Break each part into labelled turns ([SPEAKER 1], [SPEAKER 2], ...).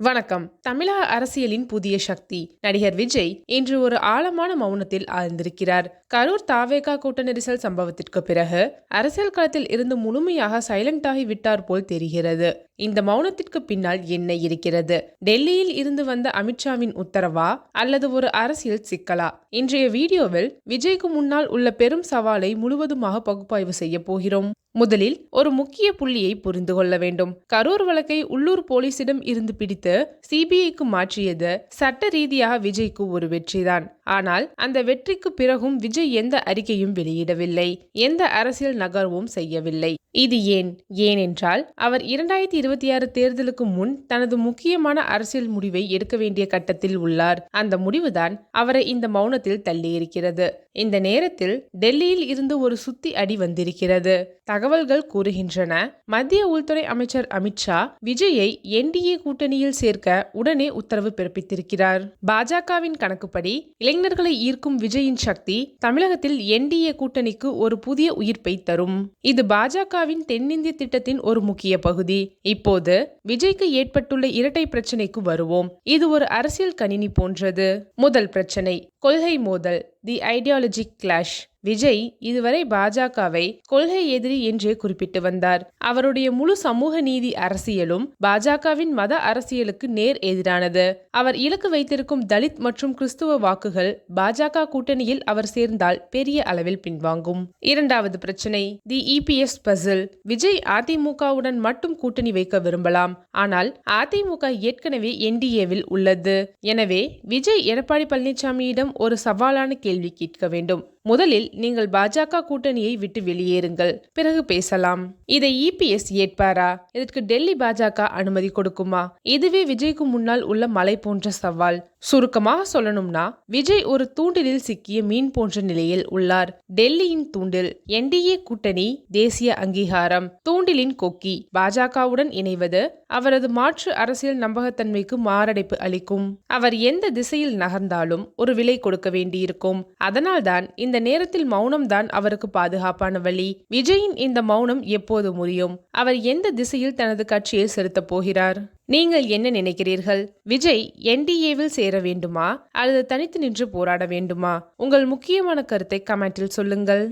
[SPEAKER 1] வணக்கம். தமிழக அரசியலின் புதிய சக்தி. நடிகர் விஜய் இன்று ஒரு ஆழமான மௌனத்தில் ஆழ்ந்திருக்கிறார். கரூர் தாவேகா கூட்ட நெரிசல் சம்பவத்திற்கு பிறகு அரசியல் களத்தில் இருந்து முழுமையாக சைலண்ட் ஆகி விட்டார் போல் தெரிகிறது. இந்த மௌனத்திற்கு பின்னால் என்ன இருக்கிறது? டெல்லியில் இருந்து வந்த அமித்ஷாவின் உத்தரவா? அல்லது ஒரு அரசியல் சிக்கலா? இன்றைய வீடியோவில் விஜய்க்கு முன்னால் உள்ள பெரும் சவாலை முழுவதுமாக பகுப்பாய்வு செய்ய போகிறோம். முதலில் ஒரு முக்கிய புள்ளியை புரிந்து கொள்ள வேண்டும். கரூர் வழக்கை உள்ளூர் போலீசிடம் இருந்து பிடித்து சிபிஐக்கு மாற்றியது சட்ட ரீதியாக விஜய்க்கு ஒரு வெற்றிதான். ஆனால் அந்த வெற்றிக்கு பிறகும் விஜய் எந்த அறிக்கையும் வெளியிடவில்லை. எந்த அரசியல் நகர்வும் செய்யவில்லை. இது ஏன்? ஏனென்றால் அவர் இரண்டாயிரத்தி இருபத்தி ஆறு தேர்தலுக்கு முன் தனது முக்கியமான அரசியல் முடிவை எடுக்க வேண்டிய கட்டத்தில் உள்ளார். அந்த முடிவுதான் அவரை இந்த மௌனத்தில் தள்ளியிருக்கிறது. இந்த நேரத்தில் டெல்லியில் இருந்து ஒரு சுத்தி அடி வந்திருக்கிறது. தகவல்கள் கூறுகின்றன. மத்திய உள்துறை அமைச்சர் அமித்ஷா விஜயை என்டிஏ கூட்டணியில் சேர்க்க உடனே உத்தரவு பிறப்பித்திருக்கிறார். பாஜகவின் கணக்குப்படி இளைஞர்களை ஈர்க்கும் விஜயின் சக்தி தமிழகத்தில் என்டிஏ கூட்டணிக்கு ஒரு புதிய உயிர்ப்பை தரும். இது பாஜகவின் தென்னிந்திய திட்டத்தின் ஒரு முக்கிய பகுதி. இப்போது விஜய்க்கு ஏற்பட்டுள்ள இரட்டை பிரச்சனைக்கு வருவோம். இது ஒரு அரசியல் கணினி போன்றது. முதல் பிரச்சனை கொள்கை மோதல் தி ஐடியாலஜி கிளாஷ். விஜய் இதுவரை பாஜகவை கொள்கை எதிரி என்றே குறிப்பிட்டு வந்தார். அவருடைய முழு சமூக நீதி அரசியலும் பாஜகவின் மத அரசியலுக்கு நேர் எதிரானது. அவர் இலக்கு வைத்திருக்கும் தலித் மற்றும் கிறிஸ்துவ வாக்குகள் பாஜக கூட்டணியில் அவர் சேர்ந்தால் பெரிய அளவில் பின்வாங்கும். இரண்டாவது பிரச்சனை தி இபிஎஸ் பசில். விஜய் அதிமுகவுடன் மட்டும் கூட்டணி வைக்க விரும்பலாம். ஆனால் அதிமுக ஏற்கனவே என்டிஏவில் உள்ளது. எனவே விஜய் எடப்பாடி பழனிசாமியிடம் ஒரு சவாலான கேள்வி கேட்க வேண்டும். முதலில் நீங்கள் பாஜக கூட்டணியை விட்டு வெளியேறுங்கள். பிறகு பேசலாம். இதை இபிஎஸ் ஏற்பாரா? இதற்கு டெல்லி பாஜக அனுமதி கொடுக்குமா? இதுவே விஜய்க்கு முன்னால் உள்ள மலை போன்ற சவால். சுருக்கமாக சொல்லணும்னா விஜய் ஒரு தூண்டிலில் சிக்கிய மீன் போன்ற நிலையில் உள்ளார். டெல்லியின் தூண்டில் என்டிஏ கூட்டணி தேசிய அங்கீகாரம். தூண்டிலின் கொக்கி பாஜகவுடன் இணைவது அவரது மாற்று அரசியல் நம்பகத்தன்மைக்கு மாரடைப்பு அளிக்கும். அவர் எந்த திசையில் நகர்ந்தாலும் ஒரு விலை கொடுக்க வேண்டியிருக்கும். அதனால்தான் இந்த நேரத்தில் மௌனம்தான் அவருக்கு பாதுகாப்பான வழி. விஜயின் இந்த மௌனம் எப்போது முடியும் அவர் எந்த திசையில் தனது கட்சியை செலுத்தப் போகிறார்? நீங்கள் என்ன நினைக்கிறீர்கள்? விஜய் என்டிஏவில் சேர வேண்டுமா? அல்லது தனித்து நின்று போராட வேண்டுமா? உங்கள் முக்கியமான கருத்தை கமெண்டில் சொல்லுங்கள்.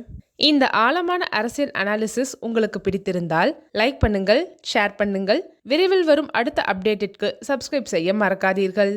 [SPEAKER 1] இந்த ஆழமான அரசியல் அனாலிசிஸ் உங்களுக்கு பிடித்திருந்தால் லைக் பண்ணுங்கள் ஷேர் பண்ணுங்கள். விரைவில் வரும் அடுத்த அப்டேட்டிற்கு சப்ஸ்கிரைப் செய்ய மறக்காதீர்கள்.